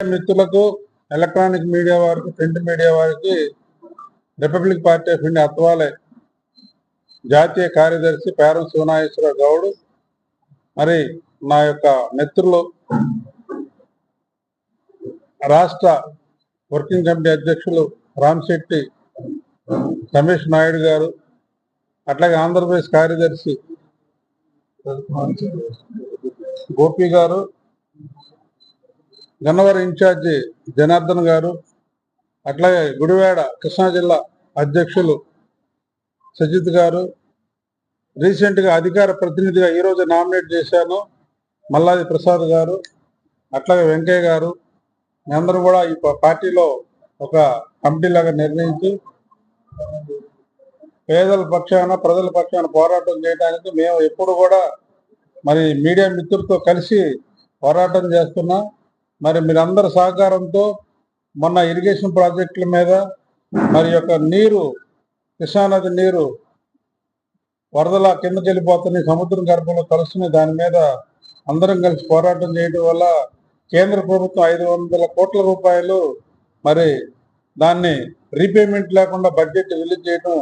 మిత్రులకు electronic media వారికి print media వారికి republic party of India Athawale జాతీయ కార్యదర్శి పేరం శివనాగేశ్వర గౌడ్. మరి నా యొక్క మిత్రులు రాష్ట్ర వర్కింగ్ కమిటీ అధ్యక్షులు రామ్శెట్టి రమేష్ నాయుడు గారు అట్లాగే ఆంధ్రప్రదేశ్ కార్యదర్శి గోపి గారు గన్నవరం ఇన్ఛార్జి జనార్దన్ గారు అట్లాగే గుడివాడ కృష్ణా జిల్లా అధ్యక్షులు సజిత్ గారు. రీసెంట్గా అధికార ప్రతినిధిగా ఈరోజు నామినేట్ చేశాను మల్లాది ప్రసాద్ గారు అట్లాగే వెంకయ్య గారు. మీ అందరూ కూడా ఈ పార్టీలో ఒక కమిటీ లాగా నిర్ణయించి పేదల పక్షాన ప్రజల పక్షాన పోరాటం చేయడానికి మేము ఎప్పుడు కూడా మరి మీడియా మిత్రులతో కలిసి పోరాటం చేస్తున్నాం. మరి మీరందరి సహకారంతో మొన్న ఇరిగేషన్ ప్రాజెక్టుల మీద మరి యొక్క నీరు కృష్ణానది నీరు వరదల కింద చెల్లిపోతుంది సముద్రం గర్భంలో కలుస్తున్నాయి దాని మీద అందరం కలిసి పోరాటం చేయడం వల్ల కేంద్ర ప్రభుత్వం ఐదు వందల కోట్ల రూపాయలు మరి దాన్ని రీపేమెంట్ లేకుండా బడ్జెట్ రిలీజ్ చేయడం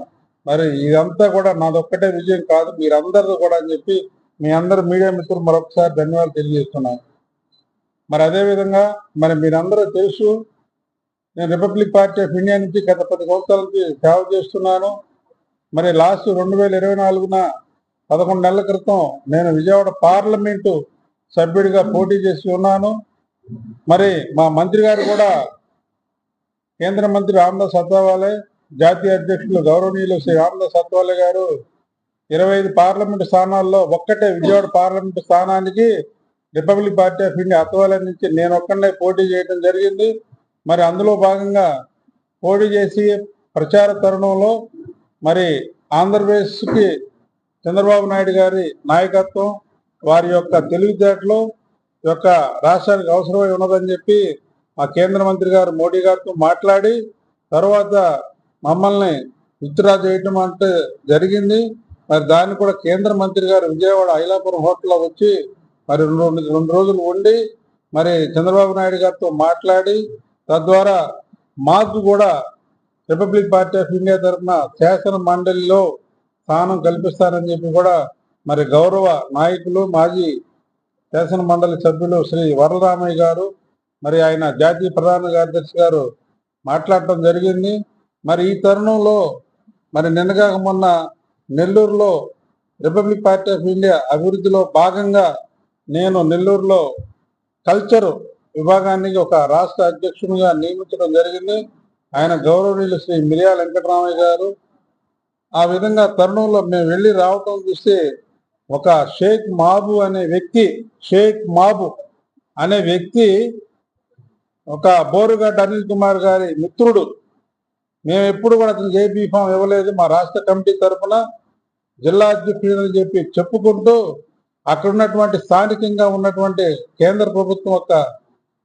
మరి ఇదంతా కూడా నాదొక్కటే విజయం కాదు. మీరందరిది కూడా అని చెప్పి మీ అందరు మీడియా మిత్రులు మరొకసారి ధన్యవాదాలు తెలియజేస్తున్నాను. మరి అదేవిధంగా మరి మీరందరూ తెలుసు నేను రిపబ్లిక్ పార్టీ ఆఫ్ ఇండియా నుంచి గత పది సంవత్సరాల నుంచి సేవ చేస్తున్నాను. మరి లాస్ట్ రెండు వేల ఇరవై నాలుగున పదకొండు నెలల క్రితం నేను విజయవాడ పార్లమెంటు సభ్యుడిగా పోటీ చేసి ఉన్నాను. మరి మా మంత్రి గారు కూడా కేంద్ర మంత్రి రామదాస్ అత్వాలే జాతీయ అధ్యక్షులు గౌరవనీయులు శ్రీ రామదాస్ అత్వాలే గారు ఇరవై ఐదు పార్లమెంటు స్థానాల్లో ఒక్కటే విజయవాడ పార్లమెంటు స్థానానికి republic party of India Athawale నుంచి నేను ఒక్కడే పోటీ చేయడం జరిగింది. మరి అందులో భాగంగా పోటీ చేసి ప్రచార తరుణంలో మరి ఆంధ్రప్రదేశ్కి చంద్రబాబు నాయుడు గారి నాయకత్వం వారి యొక్క తెలివితేటలు యొక్క రాష్ట్రానికి అవసరమై ఉన్నదని చెప్పి మా కేంద్ర మంత్రి గారు మోడీ గారితో మాట్లాడి తర్వాత మమ్మల్ని విత్డ్రా చేయటం అంటే జరిగింది. మరి దాన్ని కూడా కేంద్ర మంత్రి గారు విజయవాడ ఐలాపురం హోటల్లో వచ్చి మరి రెండు రెండు- రోజులు ఉండి మరి చంద్రబాబు నాయుడు గారితో మాట్లాడి తద్వారా మాకు కూడా రిపబ్లిక్ పార్టీ ఆఫ్ ఇండియా తరఫున శాసన మండలిలో స్థానం కల్పిస్తారని చెప్పి కూడా మరి గౌరవ నాయకులు మాజీ శాసన మండలి సభ్యులు శ్రీ వరలరామయ్య గారు మరి ఆయన జాతీయ ప్రధాన కార్యదర్శి గారు మాట్లాడటం జరిగింది. మరి ఈ తరుణంలో మరి నిన్నగాక మొన్న నెల్లూరులో రిపబ్లిక్ పార్టీ ఆఫ్ ఇండియా అభివృద్ధిలో భాగంగా నేను నెల్లూరులో కల్చర్ విభాగానికి ఒక రాష్ట్ర అధ్యక్షునిగా నియమించడం జరిగింది. ఆయన గౌరవనీయులు శ్రీ మిరియాల వెంకటరామయ్య గారు. ఆ విధంగా తరుణంలో మేము వెళ్ళి రావటం చూస్తే ఒక షేక్ మాబు అనే వ్యక్తి షేక్ మాబు అనే వ్యక్తి ఒక బోరుగడ్డ అనిల్ కుమార్ గారి మిత్రుడు. మేము ఎప్పుడు కూడా అతనికి ఏ బీఫామ్ ఇవ్వలేదు. మా రాష్ట్ర కమిటీ తరఫున జిల్లా అధ్యక్షుడు అని చెప్పి చెప్పుకుంటూ అక్కడ ఉన్నటువంటి స్థానికంగా ఉన్నటువంటి కేంద్ర ప్రభుత్వం యొక్క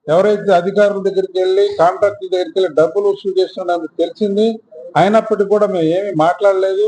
ఎవరైతే అధికారుల దగ్గరికి వెళ్ళి కాంట్రాక్టుల దగ్గరికి వెళ్ళి డబ్బులు వసూలు చేస్తున్నారని తెలిసింది. అయినప్పటికీ కూడా మేము ఏమీ మాట్లాడలేదు.